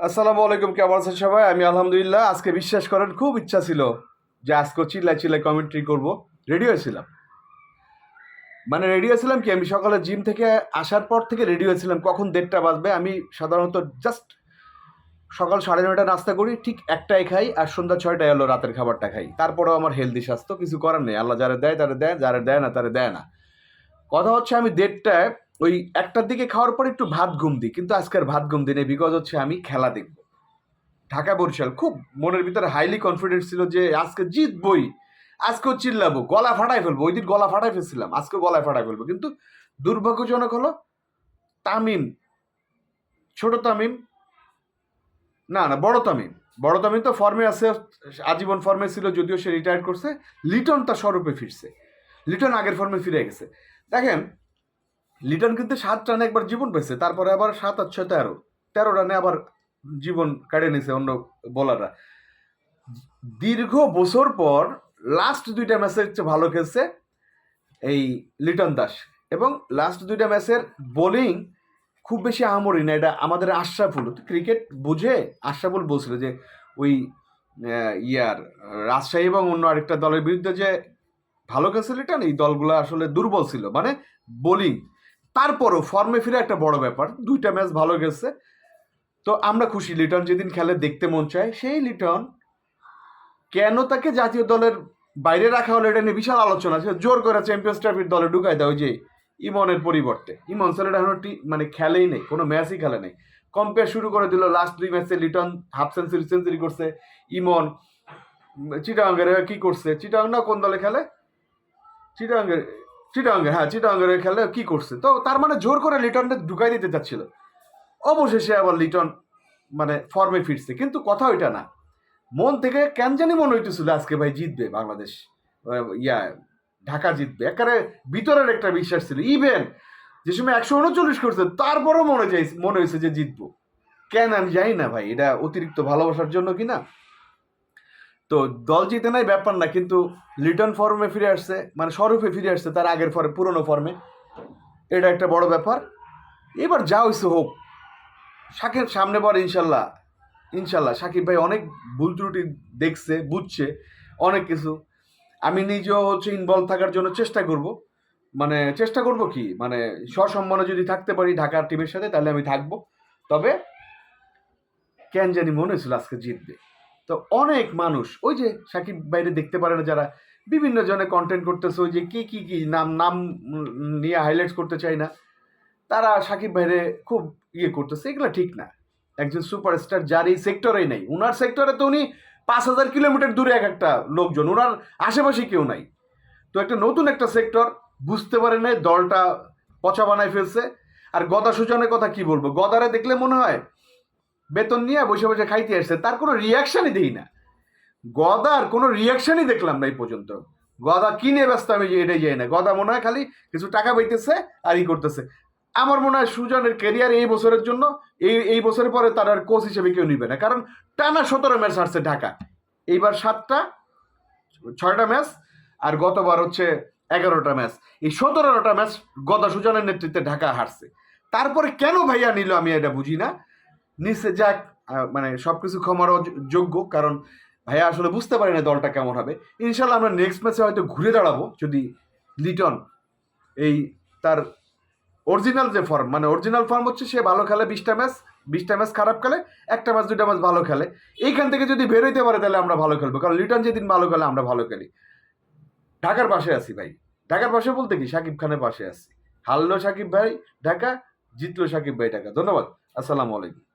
আসসালামু আলাইকুম, কেমন আছেন সবাই? আমি আলহামদুলিল্লাহ, আজকে বিশ্বাস করেন, খুব ইচ্ছা ছিল যে আজকে চিল্লাই চিল্লাই কমেন্ট্রি করব। রেডি হয়েছিলাম। মানে রেডি হয়েছিলাম কি, আমি সকালে জিম থেকে আসার পর থেকে রেডি হয়েছিলাম, কখন দেড়টা বাজবে, আমি সাধারণত জাস্ট সকাল সাড়ে নয়টা নাস্তা করি, ঠিক একটাই খাই, আর সন্ধ্যা ছয়টায় এলো রাতের খাবারটা খাই। তারপরেও আমার হেলদি স্বাস্থ্য, কিছু করার নেই। আল্লাহ যারা দেয়, তারা দেয়, যারা দেয় না, তারা দেয় না। কথা হচ্ছে আমি দেড়টায় ওই একটার দিকে খাওয়ার পর একটু ভাত ঘুম দিই, কিন্তু আজকের ভাত ঘুম দিনে বিকজ হচ্ছে আমি খেলা দেখব। ঢাকা বরিশাল, খুব মনের ভিতরে হাইলি কনফিডেন্স ছিল যে আজকে জিতবই, আজকেও চিল্লাবো, গলা ফাটাই ফেলব, ওই দিন গলা ফাটাই ফেলছিলাম আজকে গলায় ফাটাই ফেলব, কিন্তু দুর্ভাগ্যজনক হলো তামিম, ছোট তামিম, না না, বড় তামিম বড় তামিম তো ফর্মে আছে, আজীবন ফর্মে ছিল, যদিও সে রিটায়ার করছে লিটন তার স্বরূপে ফিরছে, লিটন আগের ফর্মে ফিরে গেছে। দেখেন লিটন কিন্তু সাত রানে একবার জীবন পেয়েছে, তারপরে আবার সাত আর ছয় তেরো। তেরো রানে আবার জীবন কাটিয়ে নিছে অন্য বোলাররা। দীর্ঘ বছর পর লাস্ট দুইটা ম্যাচের চেয়ে ভালো খেলছে এই লিটন দাস। এবং লাস্ট দুইটা ম্যাচের বোলিং খুব বেশি আমরি না, এটা আমাদের আশরাফুল। ক্রিকেট বুঝে আশরাফুল বলছিল যে, ওই ইয়ার রাজশাহী এবং অন্য আরেকটা দলের বিরুদ্ধে যে ভালো খেলছে লিটন, এই দলগুলো আসলে দুর্বল ছিল। মানে বোলিং তারপরও ফর্মে ফিরে একটা বড় ব্যাপার, দুইটা ম্যাচ ভালো গেছে। তো আমরা খুশি লিটন যেদিন খেলে দেখতে মন চায়, সেই লিটন কেন তাকে জাতীয় দলের বাইরে রাখা হলো এটা নিয়ে বিশাল আলোচনা সে জোর করে চ্যাম্পিয়ন্স ট্রফির দলে ঢুকাই দেয় ওই যে ইমনের পরিবর্তে। ইমন ছেলেটা এখন মানে খেলেই নেই, কোনো ম্যাচই খেলে নেই। কম্পেয়ার শুরু করে দিল লাস্ট দুই ম্যাচে লিটন হাফ সেঞ্চুরি সেঞ্চুরি করছে, ইমন চিটাঙ্গের কি করছে? চিটাং না কোন দলে খেলে? চিটাঙ্গের চিটাঙ্গের হ্যাঁ চিটাঙ্গের খেলে কি করছে? তো তার মানে জোর করে লিটনটা ঢুকাই দিতে চাচ্ছিল। অবশেষে আবার লিটন মানে ফর্মে ফিরছে। কিন্তু কথা ওইটা না। মন থেকে কেন জানি মনে হইতেছিল আজকে ভাই জিতবে বাংলাদেশ ইয়া, ঢাকা জিতবে। একেবারে ভিতরের একটা বিশ্বাস ছিল। ইভেন যে সময় একশো উনচল্লিশ করছে, তারপরও মনে চাই, মনে হয়েছে যে জিতবো। কেন আমি জানি না ভাই, এটা অতিরিক্ত ভালোবাসার জন্য কি না তো দল জিতে নাই, ব্যাপার না, কিন্তু লিটন ফর্মে ফিরে আসছে মানে স্বরূপে ফিরে আসছে তার আগের ফর্মে পুরনো ফর্মে এটা একটা বড় ব্যাপার। এবার যা হয়েছে হোক সাকিব সামনে পর ইনশাল্লাহ ইনশাল্লাহ। সাকিব ভাই অনেক ভুল ত্রুটি দেখছে, বুঝছে, অনেক কিছু। আমি নিজেও হচ্ছে ইনভলভ থাকার জন্য চেষ্টা করব। মানে চেষ্টা করব কি? মানে সসম্মানে যদি থাকতে পারি ঢাকার টিমের সাথে, তাহলে আমি থাকব। তবে কেন জানি মনে হয়েছিল আজকে জিতবে। তো অনেক মানুষ, ওই যে সাকিব বাইরে দেখতে পারে না যারা, বিভিন্ন জনে কন্টেন্ট করতেছে, ওই যে কি কি কি নাম নাম নিয়ে হাইলাইটস করতে চাই না। তারা সাকিব বাইরে খুব ইয়ে করতেছে, এগুলো ঠিক না। একজন সুপারস্টার যার এই সেক্টরেই নেই। উনার সেক্টরে তো উনি পাঁচ হাজার কিলোমিটার দূরে এক একটা লোকজন ওনার আশেপাশে কেউ নাই। তো একটা নতুন একটা সেক্টর বুঝতে পারে নাই, দলটা পচা বানায় ফেলছে। আর গদা সূচনের কথা কি বলব? গদারে দেখলে মনে হয় বেতন নিয়ে বসে বসে খাইতে আসছে, তার কোনো রিয়াকশনই দিই না। গদার কোনো রিয়াকশনই দেখলাম না এই পর্যন্ত। গদা কিনে ব্যস্ত, আমি এটাই যাই না। গদা মনে হয় খালি কিছু টাকা পাইতেছে আর ই করতেছে। আমার মনে হয় সুজনের ক্যারিয়ার এই বছরের জন্য, এই এই বছরের পরে তার আর কোচ হিসেবে কেউ নিবে না। কারণ টানা সতেরো ম্যাচ হারছে ঢাকা। এইবার সাতটা, ছয়টা ম্যাচ আর গতবার হচ্ছে এগারোটা ম্যাচ এই সতেরোটা ম্যাচ গদা সুজনের নেতৃত্বে ঢাকা হারছে। তারপরে কেন ভাইয়া নিল আমি এটা বুঝি না। নিচে যাক মানে সব কিছু ক্ষমারও যোগ্য- যোগ্য, কারণ ভাইয়া আসলে বুঝতে পারি না দলটা কেমন হবে। ইনশাল্লাহ আমরা নেক্সট ম্যাচে হয়তো ঘুরে দাঁড়াবো, যদি লিটন এই তার অরিজিনাল যে ফর্ম মানে অরিজিনাল ফর্ম হচ্ছে সে ভালো খেলে বিশটা ম্যাচ বিশটা ম্যাচ খারাপ খেলে, একটা ম্যাচ দুটা ম্যাচ ভালো খেলে। এইখান থেকে যদি বেরোইতে পারে তাহলে আমরা ভালো খেলব, কারণ লিটন যেদিন ভালো খেলে আমরা ভালো খেলি। ঢাকার পাশে আছি ভাই। ঢাকার পাশে বলতে কি? সাকিব খানের পাশে আছি। হারলো সাকিব ভাই ঢাকা, জিতলো সাকিব ভাই ঢাকা। ধন্যবাদ। আসসালামু আলাইকুম।